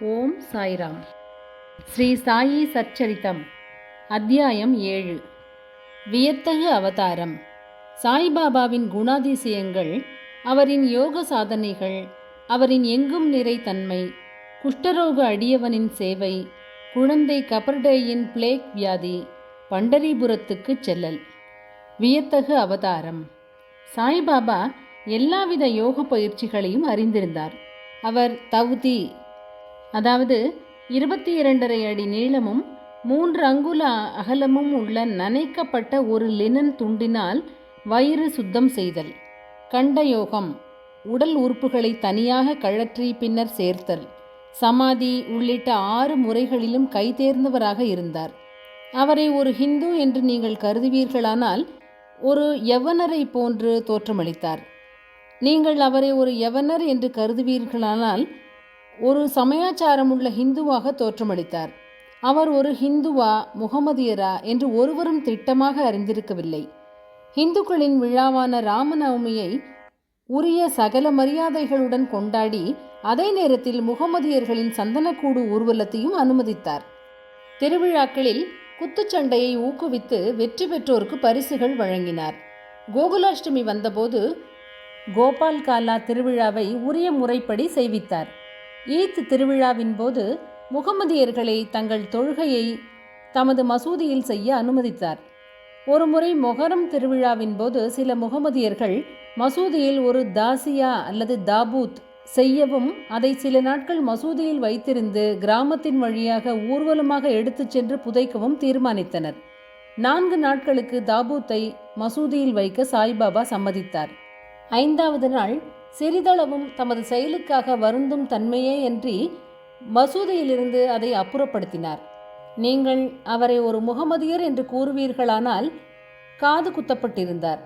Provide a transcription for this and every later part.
ஓம் சாய்ராம். ஸ்ரீ சாயி சச்சரித்தம் அத்தியாயம் ஏழு. வியத்தகு அவதாரம். சாய்பாபாவின் குணாதிசயங்கள் அவரின் யோக சாதனைகள் அவரின் எங்கும் நிறை தன்மை குஷ்டரோக அடியவனின் சேவை குழந்தை கபர்டேயின் பிளேக் வியாதி பண்டரிபுரத்துக்கு செல்லல். வியத்தகு அவதாரம். சாய்பாபா எல்லாவித யோக பயிற்சிகளையும் அறிந்திருந்தார். அவர் தவுதி அதாவது இருபத்தி இரண்டரை அடி நீளமும் மூன்று அங்குல அகலமும் உள்ள நனைக்கப்பட்ட ஒரு லினன் துண்டினால் வயிறு சுத்தம் செய்தல். கண்ட யோகம் உடல் உறுப்புகளை தனியாக கழற்றி பின்னர் சேர்த்தல். சமாதி உள்ளிட்ட ஆறு முறைகளிலும் கைதேர்ந்தவராக இருந்தார். அவரை ஒரு ஹிந்து என்று நீங்கள் கருதுவீர்களானால் ஒரு யவனரை போன்று தோற்றமளித்தார். நீங்கள் அவரை ஒரு யவனர் என்று கருதுவீர்களானால் ஒரு சமயாச்சாரமுள்ள ஹிந்துவாக தோற்றமளித்தார். அவர் ஒரு ஹிந்துவா முகமதியரா என்று ஒருவரும் திட்டமாக அறிந்திருக்கவில்லை. ஹிந்துக்களின் விழாவான ராமநவமியை உரிய சகல மரியாதைகளுடன் கொண்டாடி அதே நேரத்தில் முகமதியர்களின் சந்தனக்கூடு ஊர்வலத்தையும் அனுமதித்தார். திருவிழாக்களில் குத்துச்சண்டையை ஊக்குவித்து வெற்றி பெற்றோருக்கு பரிசுகள் வழங்கினார். கோகுலாஷ்டமி வந்தபோது கோபால் காலா திருவிழாவை உரிய முறைப்படி செய்வித்தார். ஈத் திருவிழாவின் போது முகமதியர்களை தங்கள் தொழுகையை தமது மசூதியில் செய்ய அனுமதித்தார். ஒருமுறை மொஹரம் திருவிழாவின் போது சில முகமதியர்கள் மசூதியில் ஒரு தாசியா அல்லது தாபூத் செய்யவும் அதை சில நாட்கள் மசூதியில் வைத்திருந்து கிராமத்தின் வழியாக ஊர்வலமாக எடுத்துச் சென்று புதைக்கவும் தீர்மானித்தனர். நான்கு நாட்களுக்கு தாபூத்தை மசூதியில் வைக்க சாய்பாபா சம்மதித்தார். ஐந்தாவது நாள் சிறிதளவும் தமது செயலுக்காக வருந்தும் தன்மையே என்றி மசூதியிலிருந்து அதை அப்புறப்படுத்தினார். நீங்கள் அவரை ஒரு முகமதியர் என்று கூறுவீர்களானால் காது குத்தப்பட்டிருந்தார்.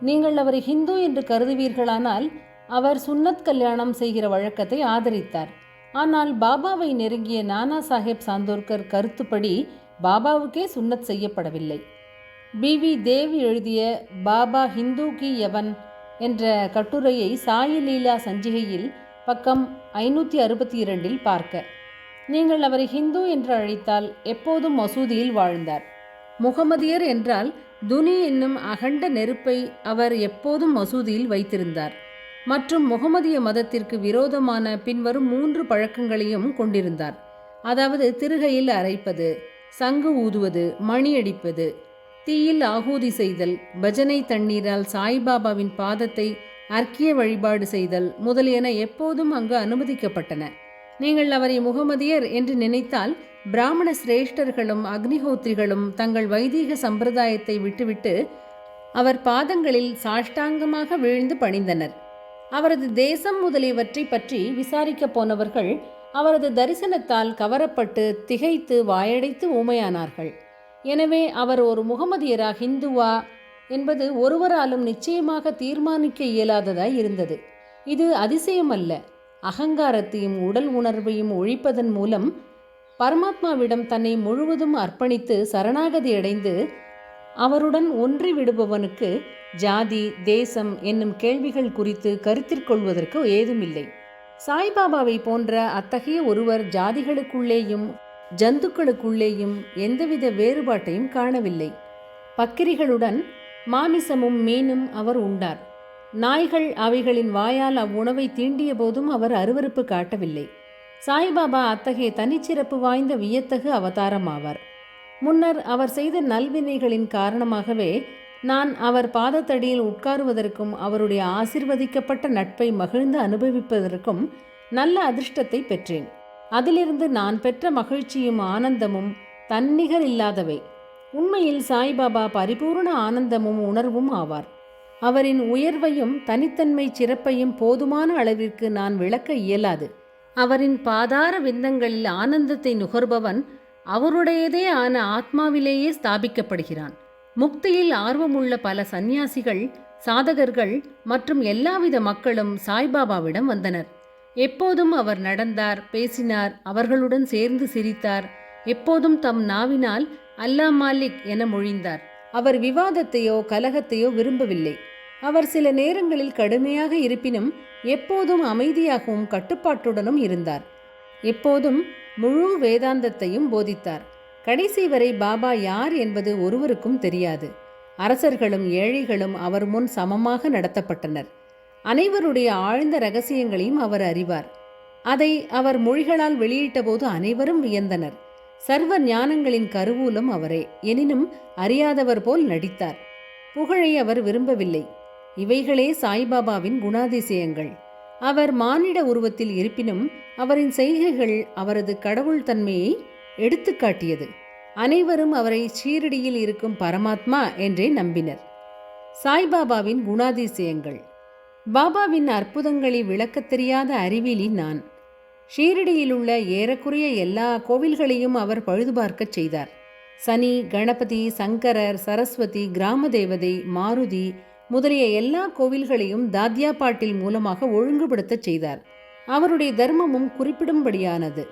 நீங்கள் அவரை ஹிந்து என்று கருதுவீர்களானால் அவர் சுன்னத் கல்யாணம் செய்கிற வழக்கத்தை ஆதரித்தார். ஆனால் பாபாவை நெருங்கிய நானா சாஹேப் சாந்தோர்கர் கருத்துப்படி பாபாவுக்கே சுன்னத் செய்யப்படவில்லை. பி வி தேவி எழுதிய பாபா ஹிந்து கி யவன் என்ற கட்டுரையை சாயி லீலா சஞ்சிகையில் பக்கம் ஐநூற்றி அறுபத்தி இரண்டில் பார்க்க. நீங்கள் அவரை ஹிந்து என்று அழைத்தால் எப்போதும் மசூதியில் வாழ்ந்தார். முகமதியர் என்றால் துனி என்னும் அகண்ட நெருப்பை அவர் எப்போதும் மசூதியில் வைத்திருந்தார். மற்றும் முகமதிய மதத்திற்கு விரோதமான பின்வரும் மூன்று பழக்கங்களையும் கொண்டிருந்தார். அதாவது திருகையில் அரைப்பது சங்கு ஊதுவது மணியடிப்பது தீயில் ஆகூதி செய்தல் பஜனை தண்ணீரால் சாய்பாபாவின் பாதத்தை அர்க்கிய வழிபாடு செய்தல் முதலியன எப்போதும் அங்கு அனுமதிக்கப்பட்டன. நீங்கள் அவரை முகமதியர் என்று நினைத்தால் பிராமண சிரேஷ்டர்களும் அக்னிஹோத்திரிகளும் தங்கள் வைதீக சம்பிரதாயத்தை விட்டுவிட்டு அவர் பாதங்களில் சாஷ்டாங்கமாக வீழ்ந்து பணிந்தனர். அவரது தேசம் முதலியவற்றை பற்றி விசாரிக்கப் போனவர்கள் அவரது தரிசனத்தால் கவரப்பட்டு திகைத்து வாயடைத்து ஊமையானார்கள். எனவே அவர் ஒரு முகமதியரா ஹிந்துவா என்பது ஒருவராலும் நிச்சயமாக தீர்மானிக்க இயலாததாய் இருந்தது. இது அதிசயம் அல்ல அகங்காரத்தையும் உடல் உணர்வையும் ஒழிப்பதன் மூலம் பரமாத்மாவிடம் தன்னை முழுவதும் அர்ப்பணித்து சரணாகதி அடைந்து அவருடன் ஒன்றி விடுபவனுக்கு ஜாதி தேசம் என்னும் கேள்விகள் குறித்து கருத்திற்கொள்வதற்கு ஏதுமில்லை. சாய்பாபாவை போன்ற அத்தகைய ஒருவர் ஜாதிகளுக்குள்ளேயும் ஜந்துக்களுக்குள்ளேயும் எந்தவித வேறுபாட்டையும் காணவில்லை. பக்கிரிகளுடன் மாமிசமும் மீனும் அவர் உண்டார். நாய்கள் அவைகளின் வாயால் அவ்வுணவை தீண்டிய போதும் அவர் அருவருப்பு காட்டவில்லை. சாய்பாபா அத்தகைய தனிச்சிறப்பு வாய்ந்த வியத்தகு அவதாரம் ஆவார் முன்னர் அவர் செய்த நல்வினைகளின் காரணமாகவே நான் அவர் பாதத்தடியில் உட்காருவதற்கும் அவருடைய ஆசிர்வதிக்கப்பட்ட நட்பை மகிழ்ந்து அனுபவிப்பதற்கும் நல்ல அதிர்ஷ்டத்தை பெற்றேன். அதிலிருந்து நான் பெற்ற மகிழ்ச்சியும் ஆனந்தமும் தன்னிகர் இல்லாதவை. உண்மையில் சாய்பாபா பரிபூர்ண ஆனந்தமும் உணர்வும் ஆவார். அவரின் உயர்வையும் தனித்தன்மை சிறப்பையும் போதுமான அளவிற்கு நான் விளக்க இயலாது. அவரின் பாதார விந்தங்களில் ஆனந்தத்தை நுகர்பவன் அவருடையதே ஆன ஆத்மாவிலேயே ஸ்தாபிக்கப்படுகிறான். முக்தியில் ஆர்வமுள்ள பல சந்நியாசிகள் சாதகர்கள் மற்றும் எல்லாவித மக்களும் சாய்பாபாவிடம் வந்தனர். எப்போதும் அவர் நடந்தார் பேசினார் அவர்களுடன் சேர்ந்து சிரித்தார். எப்போதும் தம் நாவினால் அல்லா மாலிக் என மொழிந்தார். அவர் விவாதத்தையோ கலகத்தையோ விரும்பவில்லை. அவர் சில நேரங்களில் கடுமையாக இருப்பினும் எப்போதும் அமைதியாகவும் கட்டுப்பாட்டுடனும் இருந்தார். எப்போதும் முழு வேதாந்தத்தையும் போதித்தார். கடைசி வரை பாபா யார் என்பது ஒருவருக்கும் தெரியாது. அரசர்களும் ஏழைகளும் அவர் முன் சமமாக நடத்தப்பட்டனர். அனைவருடைய ஆழ்ந்த ரகசியங்களையும் அவர் அறிவார். அதை அவர் மொழிகளால் வெளியிட்டபோது அனைவரும் வியந்தனர். சர்வ ஞானங்களின் கருவூலம் அவரே எனினும் அறியாதவர் போல் நடித்தார். புகழை அவர் விரும்பவில்லை. இவைகளே சாய்பாபாவின் குணாதிசயங்கள். அவர் மானிட உருவத்தில் இருப்பினும் அவரின் செய்கைகள் அவரது கடவுள் தன்மையை எடுத்துக்காட்டியது அனைவரும் அவரை சீரடியில் இருக்கும் பரமாத்மா என்றே நம்பினர். சாய்பாபாவின் குணாதிசயங்கள். பாபாவின் அற்புதங்களை விளக்கத் தெரியாத அறிவிலி நான். ஷீரடியில் உள்ள ஏறக்குறைய எல்லா கோவில்களையும் அவர் பழுதுபார்க்கச் செய்தார். சனி கணபதி சங்கரர் சரஸ்வதி கிராம தேவதை மாருதி முதலிய எல்லா கோவில்களையும் தாத்யா பாட்டில் மூலமாக ஒழுங்குபடுத்தச் செய்தார். அவருடைய தர்மமும் குறிப்பிடும்படியானது.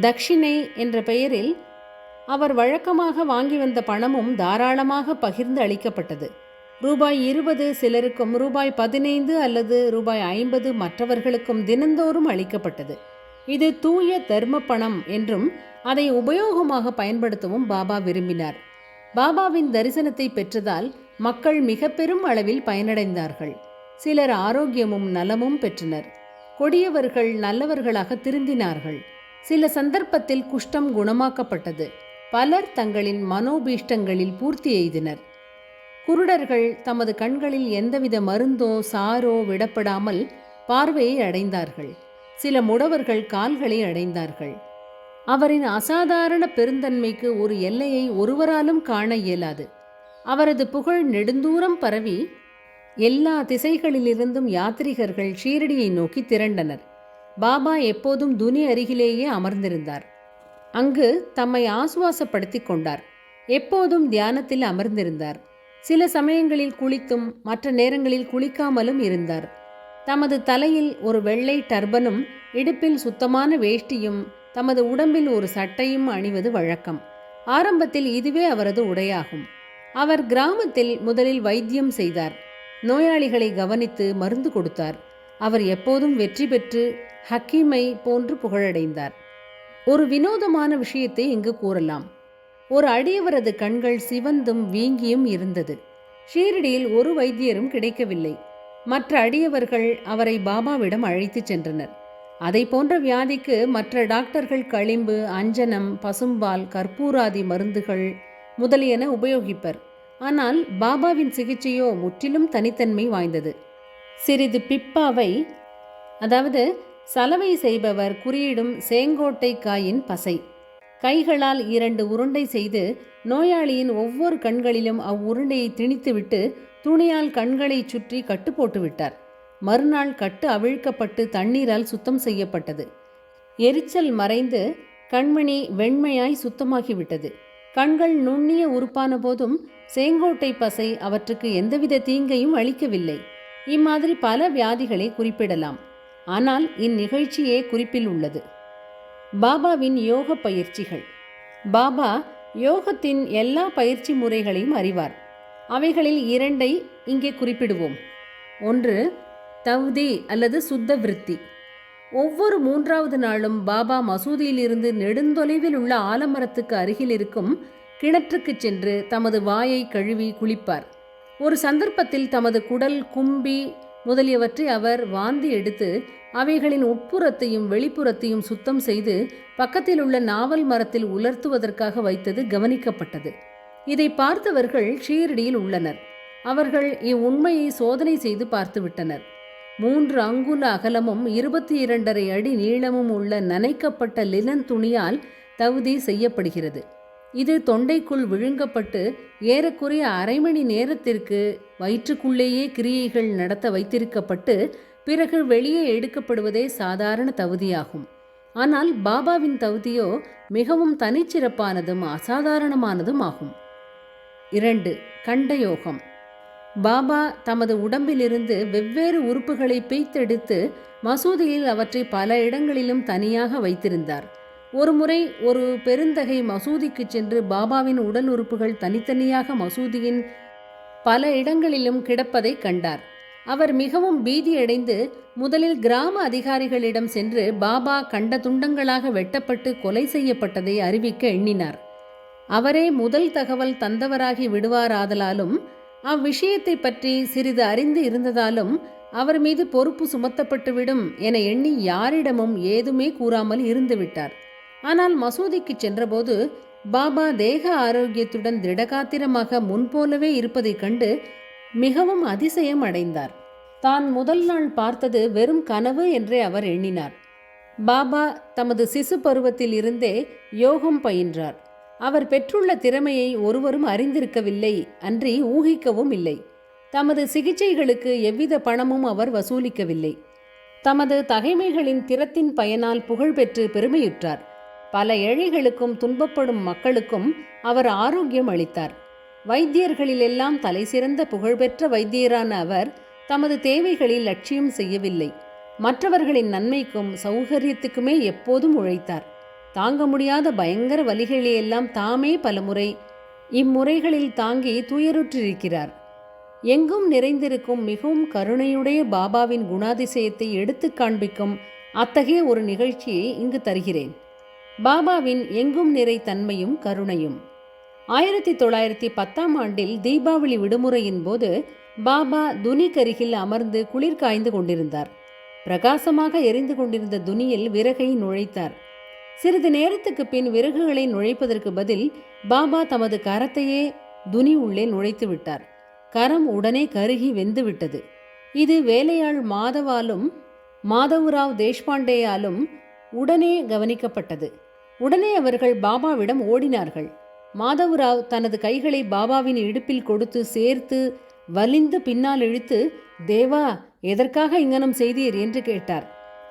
தக்ஷிணை என்ற பெயரில் அவர் வழக்கமாக வாங்கி வந்த பணமும் தாராளமாக பகிர்ந்து அளிக்கப்பட்டது. ரூபாய் இருபது சிலருக்கும் ரூபாய் பதினைந்து அல்லது ரூபாய் ஐம்பது மற்றவர்களுக்கும் தினந்தோறும் அளிக்கப்பட்டது. இது தூய தர்ம பணம் என்றும் அதை உபயோகமாக பயன்படுத்தவும் பாபா விரும்பினார். பாபாவின் தரிசனத்தை பெற்றதால் மக்கள் மிக பெரும் அளவில் பயனடைந்தார்கள். சிலர் ஆரோக்கியமும் நலமும் பெற்றனர். கொடியவர்கள் நல்லவர்களாக திருந்தினார்கள். சில சந்தர்ப்பத்தில் குஷ்டம் குணமாக்கப்பட்டது. பலர் தங்களின் மனோபீஷ்டங்களில் பூர்த்தி எய்தினர். குருடர்கள் தமது கண்களில் எந்தவித மருந்தோ சாரோ விடப்படாமல் பார்வையை அடைந்தார்கள். சில முடவர்கள் கால்களை அடைந்தார்கள். அவரின் அசாதாரண பெருந்தன்மைக்கு ஒரு எல்லையை ஒருவராலும் காண இயலாது. அவரது புகழ் நெடுந்தூரம் பரவி எல்லா திசைகளிலிருந்தும் யாத்ரீகர்கள் ஷீரடியை நோக்கி திரண்டனர். பாபா எப்போதும் துனி அருகிலேயே அமர்ந்திருந்தார். அங்கு தம்மை ஆசுவாசப்படுத்திக் கொண்டார். எப்போதும் தியானத்தில் அமர்ந்திருந்தார். சில சமயங்களில் குளித்தும் மற்ற நேரங்களில் குளிக்காமலும் இருந்தார். தமது தலையில் ஒரு வெள்ளை டர்பனும் இடுப்பில் சுத்தமான வேஷ்டியும் தமது உடம்பில் ஒரு சட்டையும் அணிவது வழக்கம். ஆரம்பத்தில் இதுவே அவரது உடையாகும். அவர் கிராமத்தில் முதலில் வைத்தியம் செய்தார். நோயாளிகளை கவனித்து மருந்து கொடுத்தார். அவர் எப்போதும் வெற்றி பெற்று ஹக்கீமை போன்று புகழடைந்தார். ஒரு வினோதமான விஷயத்தை இங்கு கூறலாம். ஒரு அடியவரது கண்கள் சிவந்தும் வீங்கியும் இருந்தது. ஷீரடியில் ஒரு வைத்தியரும் கிடைக்கவில்லை. மற்ற அடியவர்கள் அவரை பாபாவிடம் அழைத்துச் சென்றனர். அதை போன்ற வியாதிக்கு மற்ற டாக்டர்கள் களிம்பு அஞ்சனம் பசும்பால் கற்பூராதி மருந்துகள் முதலியன உபயோகிப்பர். ஆனால் பாபாவின் சிகிச்சையோ முற்றிலும் தனித்தன்மை வாய்ந்தது. சிறிது பிப்பாவை அதாவது சலவை செய்பவர் குறியிடும் சேங்கோட்டை காயின் பசை. கைகளால் இரண்டு உருண்டை செய்து நோயாளியின் ஒவ்வொரு கண்களிலும் அவ்வுருண்டையை திணித்துவிட்டு துணியால் கண்களைச் சுற்றி கட்டு போட்டுவிட்டார். மறுநாள் கட்டு அவிழ்க்கப்பட்டு தண்ணீரால் சுத்தம் செய்யப்பட்டது. எரிச்சல் மறைந்து கண்மணி வெண்மையாய் சுத்தமாகிவிட்டது. கண்கள் நுண்ணிய உறுப்பான போதும் செங்கோட்டை பசை அவற்றுக்கு எந்தவித தீங்கையும் அளிக்கவில்லை. இம்மாதிரி பல வியாதிகளை குறிப்பிடலாம். ஆனால் இந்நிகழ்ச்சியே குறிப்பில் உள்ளது. பாபாவின் யோக பயிற்சிகள். பாபா யோகத்தின் எல்லா பயிற்சி முறைகளையும் அறிவார். அவைகளில் இரண்டை இங்கே குறிப்பிடுவோம். ஒன்று தவ்தி அல்லது சுத்த விருத்தி. ஒவ்வொரு மூன்றாவது நாளும் பாபா மசூதியிலிருந்து நெடுந்தொலைவில் உள்ள ஆலமரத்துக்கு அருகில் இருக்கும் கிணற்றுக்கு சென்று தமது வாயை கழுவி குளிப்பார். ஒரு சந்தர்ப்பத்தில் தமது குடல் கும்பி முதலியவற்றை அவர் வாந்தி எடுத்து அவைகளின் உட்புறத்தையும் வெளிப்புறத்தையும் சுத்தம் செய்து பக்கத்தில் உள்ள நாவல் மரத்தில் உலர்த்துவதற்காக வைத்தது கவனிக்கப்பட்டது. இதை பார்த்தவர்கள் ஷீரடியில் உள்ளனர். அவர்கள் இவ்வுண்மையை சோதனை செய்து பார்த்துவிட்டனர். மூன்று அங்குல அகலமும் இருபத்தி இரண்டரை அடி நீளமும் உள்ள நனைக்கப்பட்ட லினன் துணியால் தகுதி செய்யப்படுகிறது. இது தொண்டைக்குள் விழுங்கப்பட்டு ஏறக்குறைய அரை மணி நேரத்திற்கு வயிற்றுக்குள்ளேயே கிரியைகள் நடத்த வைத்திருக்கப்பட்டு பிறகு வெளியே எடுக்கப்படுவதே சாதாரண தகுதியாகும். ஆனால் பாபாவின் தகுதியோ மிகவும் தனிச்சிறப்பானதும் அசாதாரணமானதும் ஆகும். இரண்டு கண்டயோகம். பாபா தமது உடம்பிலிருந்து வெவ்வேறு உறுப்புகளை பிய்த்தெடுத்து மசூதியில் அவற்றை பல இடங்களிலும் தனியாக வைத்திருந்தார். ஒருமுறை ஒரு பெருந்தகை மசூதிக்கு சென்று பாபாவின் உடல் உறுப்புகள் தனித்தனியாக மசூதியின் பல இடங்களிலும் கிடப்பதை கண்டார். அவர் மிகவும் பீதியடைந்து முதலில் கிராம அதிகாரிகளிடம் சென்று பாபா கண்ட துண்டங்களாக வெட்டப்பட்டு கொலை செய்யப்பட்டதை அறிவிக்க எண்ணினார். அவரே முதல் தகவல் தந்தவராகி விடுவாராதலாலும் அவ்விஷயத்தை பற்றி சிறிது அறிந்து இருந்ததாலும் அவர் மீது பொறுப்பு சுமத்தப்பட்டுவிடும் என எண்ணி யாரிடமும் ஏதுமே கூறாமல் இருந்துவிட்டார். ஆனால் மசூதிக்கு சென்றபோது பாபா தேக ஆரோக்கியத்துடன் திடகாத்திரமாக முன்போலவே இருப்பதைக் கண்டு மிகவும் அதிசயம் அடைந்தார். தான் முதல் நாள் பார்த்தது வெறும் கனவு என்றே அவர் எண்ணினார். பாபா தமது சிசு பருவத்தில் இருந்தே யோகம் பயின்றார். அவர் பெற்றுள்ள திறமையை ஒருவரும் அறிந்திருக்கவில்லை அன்றி ஊகிக்கவும் இல்லை. தமது சிகிச்சைகளுக்கு எவ்வித பணமும் அவர் வசூலிக்கவில்லை. தமது தகைமைகளின் திறத்தின் பயனால் புகழ் பெற்று பெருமையுற்றார். பல ஏழைகளுக்கும் துன்பப்படும் மக்களுக்கும் அவர் ஆரோக்கியம் அளித்தார். வைத்தியர்களிலெல்லாம் தலைசிறந்த புகழ்பெற்ற வைத்தியரான அவர் தமது தேவைகளில் லட்சியம் செய்யவில்லை. மற்றவர்களின் நன்மைக்கும் சௌகரியத்துக்குமே எப்போதும் உழைத்தார். தாங்க முடியாத பயங்கர வலிகளையெல்லாம் தாமே பலமுறை இம்முறைகளில் தாங்கி துயருற்றிருக்கிறார். எங்கும் நிறைந்திருக்கும் மிகவும் கருணையுடைய பாபாவின் குணாதிசயத்தை எடுத்துக் காண்பிக்கும் அத்தகைய ஒரு நிகழ்ச்சியை இங்கு தருகிறேன். பாபாவின் எங்கும் நிறை தன்மையும் கருணையும். ஆயிரத்தி தொள்ளாயிரத்தி பத்தாம் ஆண்டில் தீபாவளி விடுமுறையின் போது பாபா துனிக்கருகில் அமர்ந்து குளிர் காய்ந்து கொண்டிருந்தார். பிரகாசமாக எரிந்து கொண்டிருந்த துனியில் விறகை நுழைத்தார். சிறிது நேரத்துக்கு பின் விறகுகளை நுழைப்பதற்கு பதில் பாபா தமது கரத்தையே துனி உள்ளே நுழைத்து விட்டார். கரம் உடனே கருகி வெந்து விட்டது. இது வேலையாள் மாதவாலும் மாதவராவ் தேஷ்பாண்டேயாலும் உடனே கவனிக்கப்பட்டது. உடனே அவர்கள் பாபாவிடம் ஓடினார்கள். மாதவராவ் தனது கைகளை பாபாவின் இடுப்பில் கொடுத்து சேர்த்து வலிந்து பின்னால் இழுத்து தேவா எதற்காக இங்கனம் செய்தீர்? என்று கேட்டார்.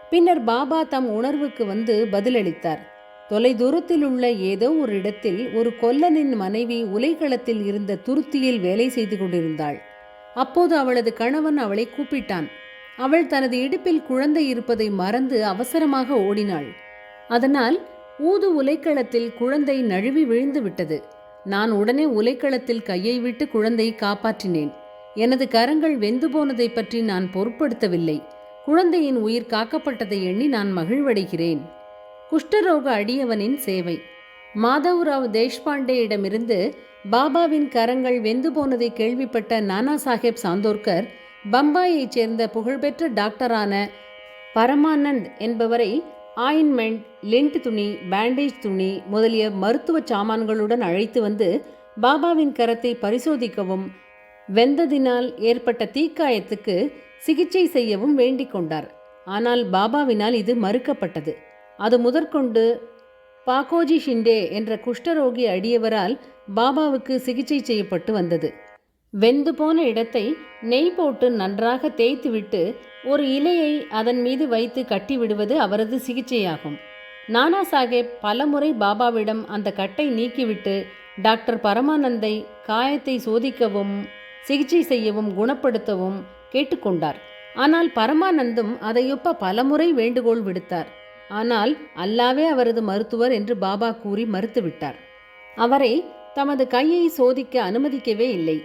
பின்னர் பாபா தம் உணர்வுக்கு வந்து பதிலளித்தார். தொலைதூரத்தில் உள்ள ஏதோ ஒரு இடத்தில் ஒரு கொல்லனின் மனைவி உலைக்களத்தில் இருந்த துருத்தியில் வேலை செய்து கொண்டிருந்தாள். அப்போது அவளது கணவன் அவளை கூப்பிட்டான். அவள் தனது இடுப்பில் குழந்தை இருப்பதை மறந்து அவசரமாக ஓடினாள். அதனால் ஊது உலைக்களத்தில் குழந்தை நழுவி விழுந்து விட்டது. நான் உடனே உலைக்களத்தில் கையை விட்டு குழந்தையை காப்பாற்றினேன். எனது கரங்கள் வெந்து போனதை பற்றி நான் பொருட்படுத்தவில்லை. குழந்தையின் உயிர் காக்கப்பட்டதை எண்ணி நான் மகிழ்வடைகிறேன். குஷ்டரோக அடியவனின் சேவை. மாதவ்ராவ் தேஷ்பாண்டேயிடமிருந்து பாபாவின் கரங்கள் வெந்து போனதை கேள்விப்பட்ட நானா சாஹேப் சாந்தோர்கர் பம்பாயைச் சேர்ந்த புகழ்பெற்ற டாக்டரான பரமானந்த் என்பவரை ஆயின்மெண்ட் லெண்ட் துணி பேண்டேஜ் துணி முதலிய மருத்துவ சாமான்களுடன் அழைத்து வந்து பாபாவின் கரத்தை பரிசோதிக்கவும் வெந்ததினால் ஏற்பட்ட தீக்காயத்துக்கு சிகிச்சை செய்யவும் வேண்டிக் கொண்டார். ஆனால் பாபாவினால் இது மறுக்கப்பட்டது. அது முதற்கொண்டு பாக்கோஜி ஷிண்டே என்ற குஷ்டரோகி அடியவரால் பாபாவுக்கு சிகிச்சை செய்யப்பட்டு வந்தது. வெந்து போன இடத்தை நெய் போட்டு நன்றாக தேய்த்துவிட்டு ஒரு இலையை அதன் மீது வைத்து கட்டி விடுவது அவரது சிகிச்சையாகும். நானா சாஹேப் பலமுறை பாபாவிடம் அந்த கட்டை நீக்கிவிட்டு டாக்டர் பரமானந்தை காயத்தை சோதிக்கவும் சிகிச்சை செய்யவும் குணப்படுத்தவும் கேட்டுக்கொண்டார். ஆனால் பரமானந்தும் அதையொப்ப பலமுறை வேண்டுகோள் விடுத்தார். ஆனால் அல்லாவே அவரது மருத்துவர் என்று பாபா கூறி மறுத்துவிட்டார். அவரை தமது கையை சோதிக்க அனுமதிக்கவே இல்லை.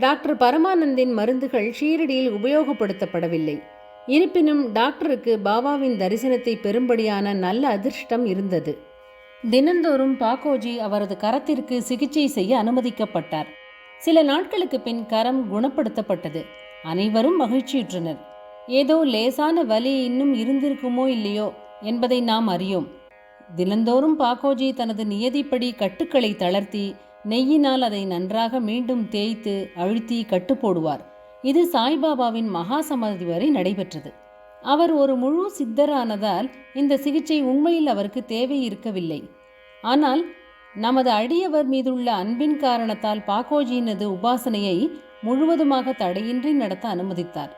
டாக்டர் பரமானந்தின் மருந்துகள் ஷீரடியில் உபயோகப்படுத்தப்படவில்லை. இருப்பினும் டாக்டருக்கு பாபாவின் தரிசனத்தை பெறும்படியான நல்ல அதிர்ஷ்டம் இருந்தது. தினந்தோறும் பாக்கோஜி அவரது கரத்திற்கு சிகிச்சை செய்ய அனுமதிக்கப்பட்டார். சில நாட்களுக்கு பின் கரம் குணப்படுத்தப்பட்டது. அனைவரும் மகிழ்ச்சியுற்றனர். ஏதோ லேசான வலி இன்னும் இருந்திருக்குமோ இல்லையோ என்பதை நாம் அறியோம். தினந்தோறும் பாக்கோஜி தனது நியதிப்படி கட்டுக்களை தளர்த்தி நெய்யினால் அதை நன்றாக மீண்டும் தேய்த்து அழுத்தி கட்டு போடுவார் இது சாய்பாபாவின் மகா சமாதி வரை நடைபெற்றது. அவர் ஒரு முழு சித்தரானதால் இந்த சிகிச்சை உண்மையில் அவருக்கு தேவை இருக்கவில்லை ஆனால் நமது அடியவர் மீதுள்ள அன்பின் காரணத்தால் பாக்கோஜியினது உபாசனையை முழுவதுமாக தடையின்றி நடத்த அனுமதித்தார்.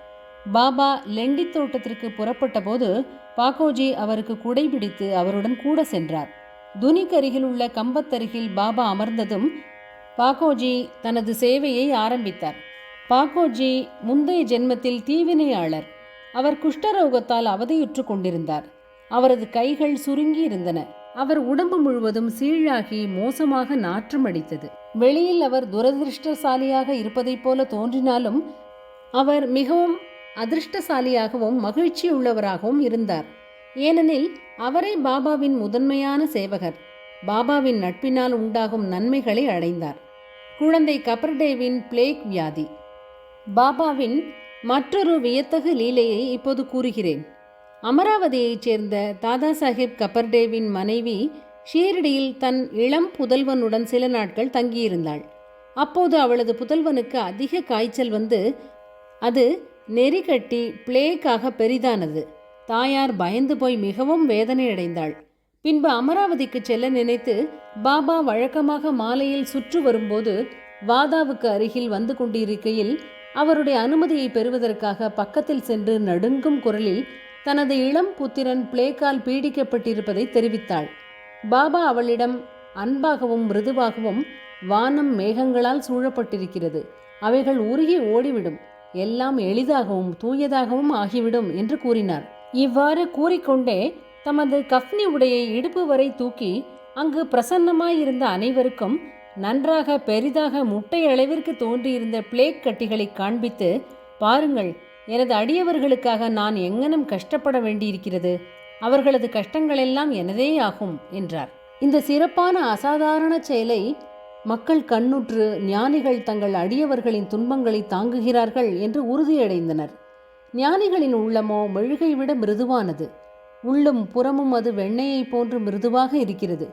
பாபா லெண்டி தோட்டத்திற்கு புறப்பட்டபோது பாக்கோஜி அவருக்கு குடைபிடித்து அவருடன் கூட சென்றார். துனிக்கருகில் உள்ள கம்பத்தருகில் பாபா அமர்ந்ததும் பாக்கோஜி தனது சேவையை ஆரம்பித்தார். பாக்கோஜி முந்தைய ஜென்மத்தில் தீவினையாளர். அவர் குஷ்டரோகத்தால் அவதியுற்று கொண்டிருந்தார். அவரது கைகள் சுருங்கி இருந்தன. அவர் உடம்பு முழுவதும் சீழாகி மோசமாக நாற்றம் அடித்தது. வெளியில் அவர் துரதிருஷ்டசாலியாக இருப்பதைப் போல தோன்றினாலும் அவர் மிகவும் அதிர்ஷ்டசாலியாகவும் மகிழ்ச்சி உள்ளவராகவும் இருந்தார். ஏனெனில் அவரே பாபாவின் முதன்மையான சேவகர். பாபாவின் நட்பினால் உண்டாகும் நன்மைகளை அடைந்தார். குழந்தை கபர்டேவின் பிளேக் வியாதி. பாபாவின் மற்றொரு வியத்தகு லீலையை இப்போது கூறுகிறேன். அமராவதியைச் சேர்ந்த தாதா சாஹேப் கபர்டேவின் மனைவி ஷீரடியில் தன் இளம் புதல்வனுடன் சில நாட்கள் தங்கியிருந்தாள். அப்போது அவளது புதல்வனுக்கு அதிக காய்ச்சல் வந்து அது நெறிகட்டி பிளேக்காக பெரிதானது. தாயார் பயந்து போய் மிகவும் வேதனையடைந்தாள். பின்பு அமராவதிக்கு செல்ல நினைத்து பாபா வழக்கமாக மாலையில் சுற்று வரும்போது வாதாவுக்கு அருகில் வந்து கொண்டிருக்கையில் அவருடைய அனுமதியை பெறுவதற்காக பக்கத்தில் சென்று நடுங்கும் குரலில் தனது இளம் புத்திரன் பிளேக்கால் பீடிக்கப்பட்டிருப்பதை தெரிவித்தாள். பாபா அவளிடம் அன்பாகவும் மிருதுவாகவும் வானம் மேகங்களால் சூழப்பட்டிருக்கிறது. அவைகள் உருகி ஓடிவிடும். எல்லாம் எளிதாகவும் தூயதாகவும் ஆகிவிடும் என்று கூறினார். இவ்வாறு கூறிக்கொண்டே தமது கஃப்னி உடையை இடுப்பு வரை தூக்கி அங்கு பிரசன்னமாயிருந்த அனைவருக்கும் நன்றாக பெரிதாக முட்டை அளவிற்கு தோன்றியிருந்த பிளேக் கட்டிகளை காண்பித்து பாருங்கள் எனது அடியவர்களுக்காக நான் எங்கனம் கஷ்டப்பட வேண்டியிருக்கிறது. அவர்களது கஷ்டங்களெல்லாம் எனதே ஆகும் என்றார். இந்த சிறப்பான அசாதாரண செயலை மக்கள் கண்ணுற்று ஞானிகள் தங்கள் அடியவர்களின் துன்பங்களை தாங்குகிறார்கள் என்று உறுதியடைந்தனர். ஞானிகளின் உள்ளமோ மெழுகை விட மிருதுவானது. உள்ளும் புறமும் அது வெண்ணெயைப் போன்று மிருதுவாக இருக்கிறது.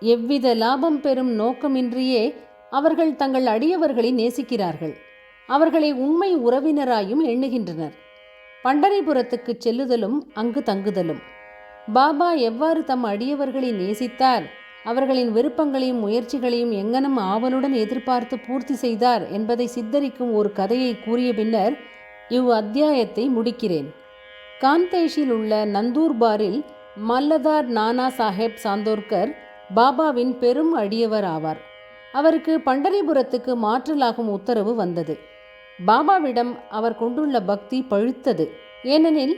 எவ்வித லாபம் பெறும் நோக்கமின்றியே அவர்கள் தங்கள் அடியவர்களை நேசிக்கிறார்கள். அவர்களை உண்மை உறவினராயும் எண்ணுகின்றனர். பண்டரிபுரத்துக்கு செல்லுதலும் அங்கு தங்குதலும். பாபா எவ்வாறு தம் அடியவர்களை நேசித்தார்? அவர்களின் விருப்பங்களையும் முயற்சிகளையும் எங்கனம் ஆவலுடன் எதிர்பார்த்து பூர்த்தி செய்தார் என்பதை சித்தரிக்கும் ஒரு கதையை கூறிய பின்னர் இவ் அத்தியாயத்தை முடிக்கிறேன். காந்தேஷில் உள்ள நந்தூர்பாரில் மல்லதார் நானா சாஹேப் சாந்தோர்கர் பாபாவின் பெரும் அடியவர் ஆவார். அவருக்கு பண்டரிபுரத்துக்கு மாற்றலாகும் உத்தரவு வந்தது. பாபாவிடம் அவர் கொண்டுள்ள பக்தி பழுத்தது. ஏனெனில்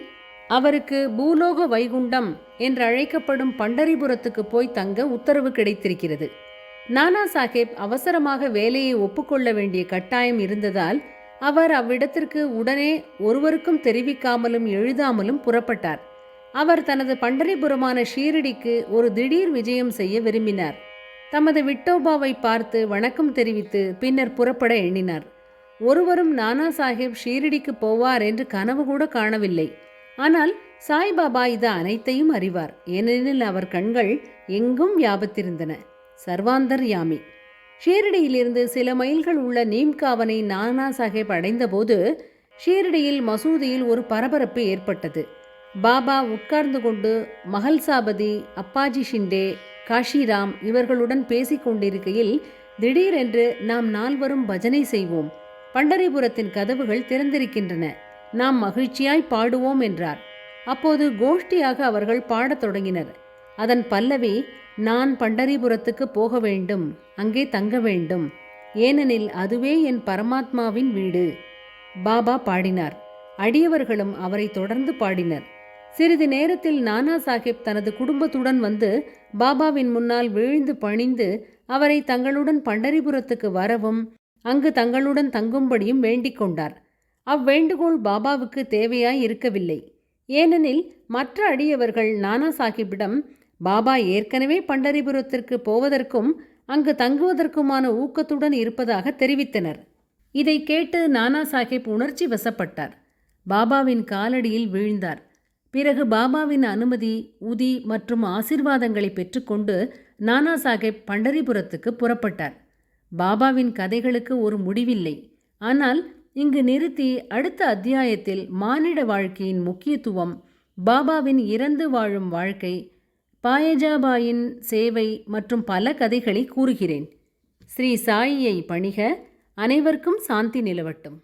அவருக்கு பூலோக வைகுண்டம் என்று அழைக்கப்படும் பண்டரிபுரத்துக்கு போய் தங்க உத்தரவு கிடைத்திருக்கிறது. நானா சாஹேப் அவசரமாக வேலையை ஒப்புக்கொள்ள வேண்டிய கட்டாயம் இருந்ததால் அவர் அவ்விடத்திற்கு உடனே ஒருவருக்கும் தெரிவிக்காமலும் எழுதாமலும் புறப்பட்டார். அவர் தனது பண்டரிபுரமான ஷீரடிக்கு ஒரு திடீர் விஜயம் செய்ய விரும்பினார். தமது விட்டோபாவை பார்த்து வணக்கம் தெரிவித்து பின்னர் புறப்பட எண்ணினார். ஒருவரும் நானா சாஹிப் ஷீரடிக்கு போவார் என்று கனவு கூட காணவில்லை. ஆனால் சாய்பாபா இது அனைத்தையும் அறிவார். ஏனெனில் அவர் கண்கள் எங்கும் வியாபத்திருந்தன. சர்வாந்தர் யாமி ஷீரடியிலிருந்து சில மைல்கள் உள்ள நீம்காவனை நானா சாஹேப் அடைந்தபோது ஷீரடியில் மசூதியில் ஒரு பரபரப்பு ஏற்பட்டது. பாபா உட்கார்ந்து கொண்டு மகல்சாபதி அப்பாஜி ஷிண்டே காஷிராம் இவர்களுடன் பேசிக் கொண்டிருக்கையில் திடீரென்று நாம் நால்வரும் பஜனை செய்வோம். பண்டரிபுரத்தின் கதவுகள் திறந்திருக்கின்றன. நாம் மகிழ்ச்சியாய் பாடுவோம் என்றார். அப்போது கோஷ்டியாக அவர்கள் பாடத் தொடங்கினர். அதன் பல்லவி நான் பண்டரிபுரத்துக்கு போக வேண்டும் அங்கே தங்க வேண்டும். ஏனெனில் அதுவே என் பரமாத்மாவின் வீடு. பாபா பாடினார். அடியவர்களும் அவரை தொடர்ந்து பாடினர். சிறிது நேரத்தில் நானா சாஹிப் தனது குடும்பத்துடன் வந்து பாபாவின் முன்னால் வீழ்ந்து பணிந்து அவரை தங்களுடன் பண்டரிபுரத்துக்கு வரவும் அங்கு தங்களுடன் தங்கும்படியும் வேண்டிக் கொண்டார். அவ்வேண்டுகோள் பாபாவுக்கு தேவையாய் இருக்கவில்லை. ஏனெனில் மற்ற அடியவர்கள் நானா சாஹிப்பிடம் பாபா ஏற்கனவே பண்டரிபுரத்திற்கு போவதற்கும் அங்கு தங்குவதற்குமான ஊக்கத்துடன் இருப்பதாக தெரிவித்தனர். இதை கேட்டு நானா சாஹிப் உணர்ச்சி வசப்பட்டார். பாபாவின் காலடியில் வீழ்ந்தார். பிறகு பாபாவின் அனுமதி உதி மற்றும் ஆசிர்வாதங்களை பெற்றுக்கொண்டு நானா சாஹேப் பண்டரிபுரத்துக்கு புறப்பட்டார். பாபாவின் கதைகளுக்கு ஒரு முடிவில்லை. ஆனால் இங்கு நிறுத்தி அடுத்த அத்தியாயத்தில் மானிட வாழ்க்கையின் முக்கியத்துவம் பாபாவின் இறந்து வாழும் வாழ்க்கை பாயஜாபாயின் சேவை மற்றும் பல கதைகளை கூறுகிறேன். ஸ்ரீ சாயியை பணிக அனைவருக்கும் சாந்தி நிலவட்டும்.